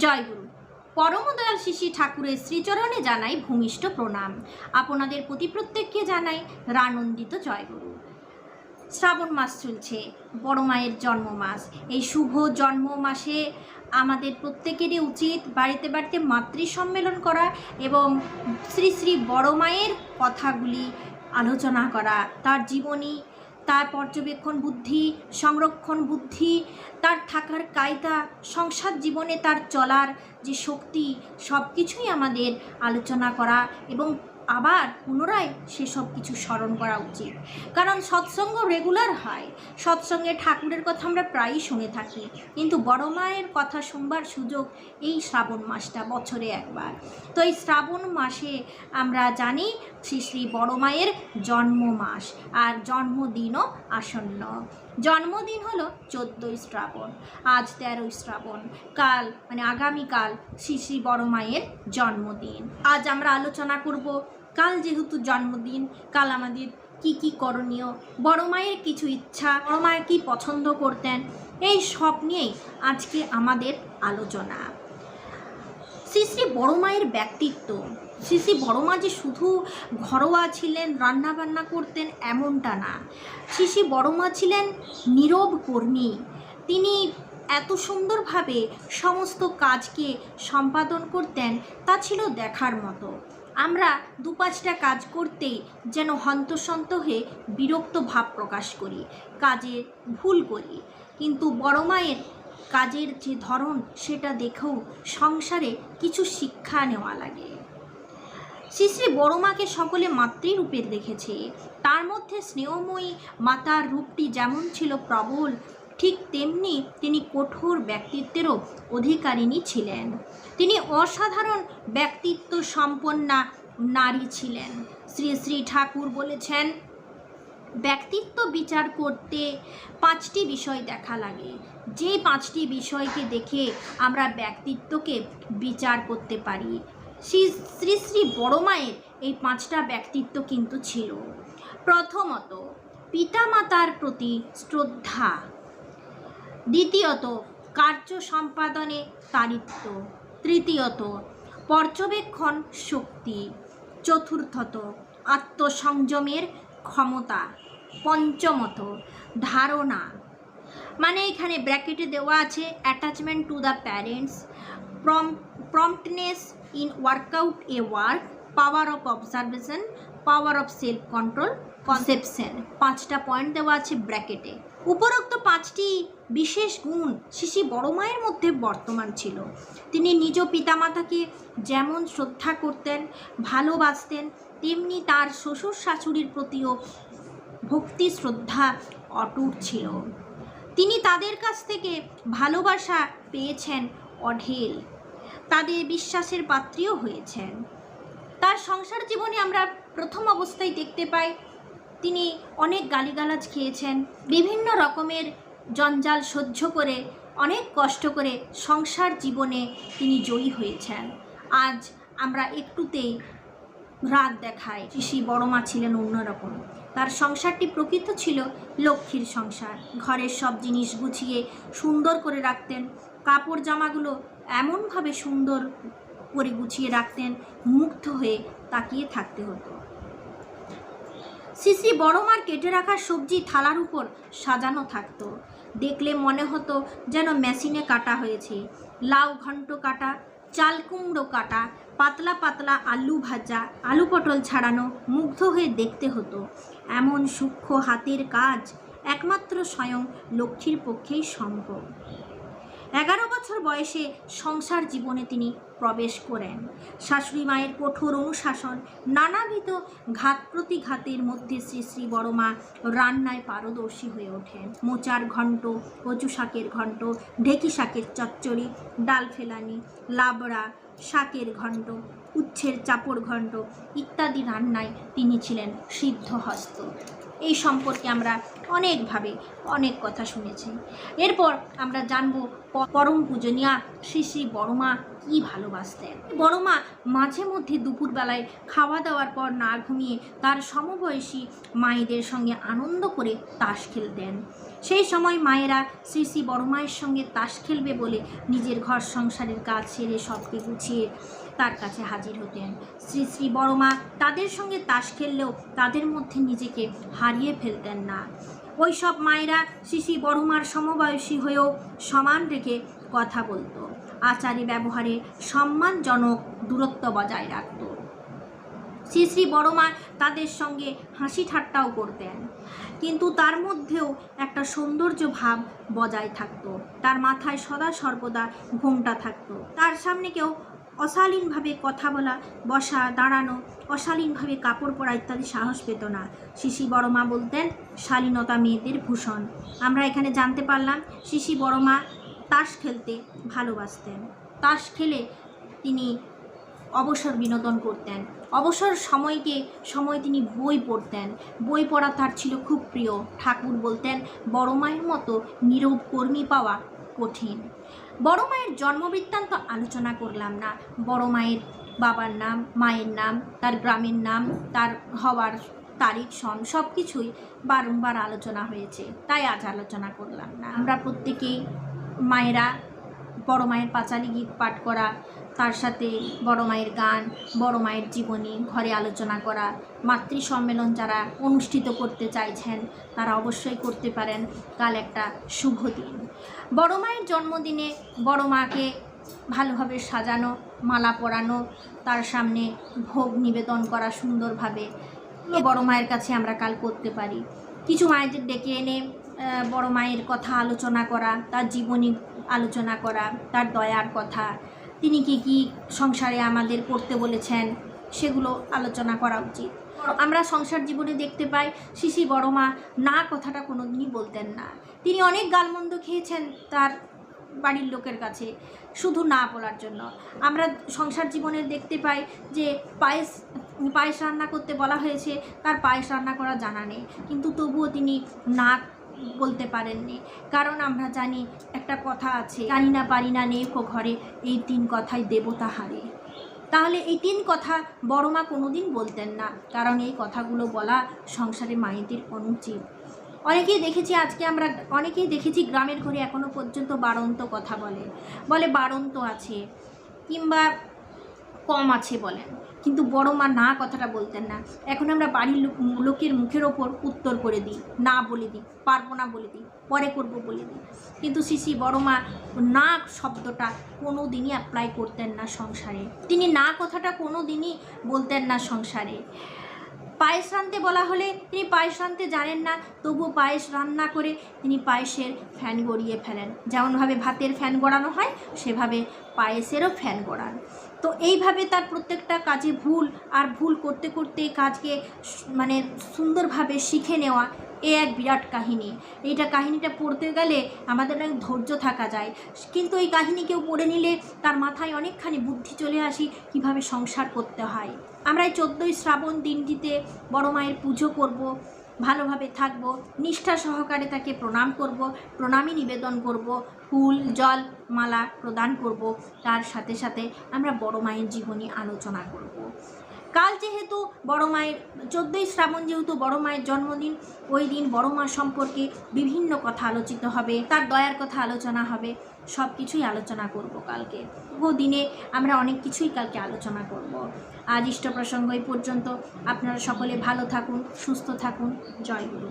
জয়গুরু। পরমদয়াল শিশি ঠাকুরের শ্রীচরণে জানাই ভূমিষ্ঠ প্রণাম। আপনাদের প্রতি প্রত্যেককে জানাই রানন্দিত জয়গুরু। শ্রাবণ মাস চলছে, বড় মায়ের জন্ম মাস এই শুভ জন্ম মাসে আমাদের প্রত্যেকেরই উচিত বাড়িতে বাড়িতে মাতৃ সম্মেলন করা এবং শ্রী শ্রী বড় মায়ের কথাগুলি আলোচনা করা, তার জীবনী তার পর্যবেক্ষণ বুদ্ধি, সংরক্ষণ বুদ্ধি, তার থাকার কায়দা, সংসার জীবনে তার চলার যে শক্তি সব কিছুই আমাদের আলোচনা করা এবং আবার পুনরায় সেসব কিছু স্মরণ করা উচিত। কারণ সৎসঙ্গ রেগুলার হয়। সৎসঙ্গে ঠাকুরের কথা আমরা প্রায়ই শুনে থাকি। কিন্তু বড় মায়ের কথা শুনবার সুযোগ এই শ্রাবণ মাসটা বছরে একবার। তো এই শ্রাবণ মাসে আমরা জানি শ্রী শ্রী বড় মায়ের জন্ম মাস আর জন্মদিনও আসন্ন। জন্মদিন হলো চোদ্দোই শ্রাবণ। আজ তেরোই শ্রাবণ। কাল মানে আগামীকাল শ্রী শ্রী বড় মায়ের জন্মদিন। আজ আমরা আলোচনা করব কাল যেহেতু জন্মদিন, কাল আমাদের কি কি করণীয়, বড় মায়ের কিছু ইচ্ছা, বড় মায়ের কী পছন্দ করতেন, এই সব নিয়েই আজকে আমাদের আলোচনা। শ্রী শ্রী বড় মায়ের ব্যক্তিত্ব, শ্রী শ্রী বড় মা যে শুধু ঘরোয়া ছিলেন রান্না বান্না করতেন এমনটা না। শ্রী শ্রী বড় মা ছিলেন নীরব কর্মী। তিনি এত সুন্দরভাবে সমস্ত কাজকে সম্পাদন করতেন, তা ছিল দেখার মতো। আমরা দু পাঁচটা কাজ করতেই যেন হন্তসন্ত হয়ে বিরক্ত ভাব প্রকাশ করি কাজে ভুল করি। কিন্তু বড় মায়ের কাজের যে ধরন, সেটা দেখেও সংসারে কিছু শিক্ষা নেওয়া লাগে। শ্রী শ্রী বড় মাকে সকলে মাতৃরূপের দেখেছে। তার মধ্যে স্নেহময়ী মাতার রূপটি যেমন ছিল প্রবল ঠিক তেমনি তিনি কঠোর ব্যক্তিত্বেরও অধিকারিণী ছিলেন। তিনি অসাধারণ ব্যক্তিত্ব সম্পন্না নারী ছিলেন। শ্রী শ্রী ঠাকুর বলেছেন, ব্যক্তিত্ব বিচার করতে পাঁচটি বিষয় দেখা লাগে। যে পাঁচটি বিষয়কে দেখে আমরা ব্যক্তিত্বকে বিচার করতে পারি। শ্রী শ্রী শ্রী বড় মায়ের এই পাঁচটা ব্যক্তিত্ব কিন্তু ছিল। প্রথমত, পিতামাতার প্রতি শ্রদ্ধা। দ্বিতীয়ত, কার্য সম্পাদনে তারিত্ব। তৃতীয়ত, পর্যবেক্ষণ শক্তি। চতুর্থত, আত্মসংযমের ক্ষমতা। পঞ্চমত, ধারণা। মানে এখানে ব্র্যাকেটে দেওয়া আছে attachment to the parents prom promptness in workout a work power of observation power of self control conception. পাঁচটা পয়েন্ট দেওয়া আছে ব্র্যাকেটে। উপরোক্ত পাঁচটি বিশেষ গুণ শিশি বড় মায়ের মধ্যে বর্তমান ছিল। তিনি নিজ পিতামাতাকে যেমন শ্রদ্ধা করতেন, ভালোবাসতেন, তেমনি তার শ্বশুর শাশুড়ির প্রতিও ভক্তি, শ্রদ্ধা অটুট ছিল। তিনি তাদের কাছ থেকে ভালোবাসা পেয়েছেন অঢেল। তাদের বিশ্বাসের পাত্রীও হয়েছেন। তার সংসার জীবনে আমরা প্রথম অবস্থায় দেখতে পাই তিনি অনেক গালিগালাজ খেয়েছেন, বিভিন্ন রকমের জঞ্জাল সহ্য করে, অনেক কষ্ট করে সংসার জীবনে তিনি জয়ী হয়েছেন। আজ আমরা একটুতেই রাগ দেখায় বড় মা ছিলেন অন্যরকম। তার সংসারটি প্রকৃত ছিল লক্ষ্মীর সংসার। ঘরের সব জিনিস গুছিয়ে সুন্দর করে রাখতেন। কাপড় জামাগুলো এমনভাবে সুন্দর করে গুছিয়ে রাখতেন, মুগ্ধ হয়ে তাকিয়ে থাকতে হতো। শ্রী শ্রী বড় মার কেটে রাখা সবজি থালার উপর সাজানো থাকতো। দেখলে মনে হতো যেন মেশিনে কাটা হয়েছে। লাউ ঘন্ট কাটা, চাল কুমড়ো কাটা, পাতলা পাতলা আলু ভাজা, আলু পটল ছাড়ানো মুগ্ধ হয়ে দেখতে হতো। এমন সূক্ষ্ম হাতের কাজ একমাত্র স্বয়ং লক্ষ্মীর পক্ষেই সম্ভব। এগারো বছর বয়সে সংসার জীবনে তিনি প্রবেশ করেন। শাশুড়ি মায়ের কঠোর অনুশাসন, নানাবিধ ঘাত প্রতিঘাতের মধ্যে শ্রী শ্রী বড়মা রান্নায় পারদর্শী হয়ে ওঠেন। মোচার ঘণ্ট, কচু শাকের ঘণ্ট, ঢেকি শাকের চচ্চড়ি, ডাল ফেলানি, লাবড়া শাকের ঘণ্ট, উচ্ছের চাপড় ঘণ্ট ইত্যাদি রান্নায় তিনি ছিলেন সিদ্ধহস্ত। এই সম্পর্কে আমরা অনেকভাবে অনেক কথা শুনেছি। এরপর আমরা জানব পরম পূজনীয়া শ্রী শ্রী বড়মা কী ভালোবাসতেন। বড়মা মাঝে মধ্যে দুপুরবেলায় খাওয়া দাওয়ার পর না ঘুমিয়ে তার সমবয়সী মায়েদের সঙ্গে আনন্দ করে তাস খেলতেন। সেই সময় মায়েরা শ্রী শ্রী বড় মায়ের সঙ্গে তাস খেলবে বলে নিজের ঘর সংসারের কাজ সেরে সবকে গুছিয়ে তার কাছে হাজির হতেন। শ্রী শ্রী বড় মা তাদের সঙ্গে তাস খেললেও তাদের মধ্যে নিজেকে হারিয়ে ফেলতেন না। ওই সব মায়েরা শ্রী শ্রী বড় মার সমবয়সী হয়েও সমান রেখে কথা বলতো। আচারে ব্যবহারে সম্মানজনক দূরত্ব বজায় রাখত। শ্রী শ্রী বড়মা তাদের সঙ্গে হাসি ঠাট্টাও করতেন। কিন্তু তার মধ্যেও একটা সৌন্দর্য ভাব বজায় থাকত। তার মাথায় সদা সর্বদা ঘোমটা থাকতো। তার সামনে কেউ অশালীনভাবে কথা বলা, বসা, দাঁড়ানো, অশালীনভাবে কাপড় পরা ইত্যাদি সাহস পেত না। শিশি বড়মা বলতেন, শালীনতা মেয়েদের ভূষণ। আমরা এখানে জানতে পারলাম, শিশি বড়মা তাস খেলতে ভালোবাসতেন। তাস খেলে তিনি অবসর বিনোদন করতেন। অবসর সময়কে, সময় তিনি বই পড়তেন। বই পড়া তার ছিল খুব প্রিয়। ঠাকুর বলতেন, বড় মায়ের মতো নীরব কর্মী পাওয়া কঠিন। বড় মায়ের জন্মবৃত্তান্ত আলোচনা করলাম না। বড় মায়ের বাবার নাম, মায়ের নাম, তার গ্রামের নাম, তার হওয়ার তারিখ, সন সব কিছুই বারংবার আলোচনা হয়েছে। তাই আজ আলোচনা করলাম না। আমরা প্রত্যেকেই মায়েরা বড় মায়ের পাঁচালি গীত পাঠ করা তার সাথে বড় মায়ের গান, বড় মায়ের জীবনী, ঘরে আলোচনা করা মাতৃ সম্মেলন যারা অনুষ্ঠিত করতে চাইছেন, তারা অবশ্যই করতে পারেন। কাল একটা শুভ দিন। বড় মায়ের জন্মদিনে বড় মাকে ভালোভাবে সাজানো, মালা পরানো, তার সামনে ভোগ নিবেদন করা সুন্দরভাবে বড় মায়ের কাছে আমরা কাল করতে পারি। কিছু মায়েদের ডেকে এনে বড় মায়ের কথা আলোচনা করা, তার জীবনী আলোচনা করা, তার দয়ার কথা তিনি কি কি সংসারে আমাদের করতে বলেছেন, সেগুলো আলোচনা করা উচিত। আমরা সংসার জীবনে দেখতে পাই, শিশি বড় মা না কথাটা কোনো দিনই বলতেন না। তিনি অনেক গালমন্দ খেয়েছেন তার বাড়ির লোকের কাছে, শুধু না বলার জন্য। আমরা সংসার জীবনে দেখতে পাই যে পায়েস পায়েস রান্না করতে বলা হয়েছে, তার পায়েস রান্না করা জানা নেই। কিন্তু তবুও তিনি না বলতে পারেননি। কারণ আমরা জানি একটা কথা আছে, জানি না পারি না নেই কো ঘরে, এই তিন কথাই দেবতা হারে। তাহলে এই তিন কথা বড় মা কোনোদিন বলতেন না, কারণ এই কথাগুলো বলা সংসারে মায়েদের অনুচিত। অনেকেই দেখেছি আজকে আমরা, অনেকেই দেখেছি গ্রামের ঘরে এখনও পর্যন্ত বাড়ন্ত কথা বলে। বলে বাড়ন্ত আছে, কিংবা কম আছে বলেন। কিন্তু বড় মা না কথাটা বলতেন না। এখন আমরা বাড়ির লোকের মুখের ওপর উত্তর করে দিই। না বলে দিই, পারব না বলে দিই, পরে করব বলে দিই। কিন্তু শিশি, বড় মা, না শব্দটা কোনো দিনই অ্যাপ্লাই করতেন না সংসারে। তিনি না কথাটা কোনো দিনই বলতেন না সংসারে। পায়েস রাঁধতে বলা হলে তিনি পায়েস রাঁধতে জানেন না, তবুও পায়েস রান্না করে তিনি পায়েসের ফ্যান গড়িয়ে ফেলেন। যেমনভাবে ভাতের ফ্যান গড়ানো হয়, সেভাবে পায়েসেরও ফ্যান গড়ান। তো এইভাবে তার প্রত্যেকটা কাজে ভুল আর ভুল করতে করতে কাজকে মানে সুন্দরভাবে শিখে নেওয়া এ এক বিরাট কাহিনী। এইটা কাহিনীটা পড়তে গেলে আমাদের অনেক ধৈর্য থাকা যায়। কিন্তু এই কাহিনী কেউ পড়ে নিলে তার মাথায় অনেকখানি বুদ্ধি চলে আসি কীভাবে সংসার করতে হয়। আমরা এই চোদ্দোই শ্রাবণ দিনটিতে বড় মায়ের পুজো করব। ভালোভাবে থাকব, নিষ্ঠা সহকারে তাকে প্রণাম করব প্রণামই নিবেদন করব, ফুল, জল, মালা প্রদান করব। তার সাথে সাথে আমরা বড় মায়ের জীবনী আলোচনা করব। কাল যেহেতু বড় মায়ের, চোদ্দোই শ্রাবণ যেহেতু বড় মায়ের জন্মদিন, ওই দিন বড় মা সম্পর্কে বিভিন্ন কথা আলোচিত হবে, তার দয়ার কথা আলোচনা হবে সব কিছুই আলোচনা করব কালকে। ও দিনে আমরা অনেক কিছুই কালকে আলোচনা করব। আজ ইষ্ট প্রসঙ্গ এই পর্যন্ত। আপনারা সকলে ভালো থাকুন, সুস্থ থাকুন। জয় গুরু।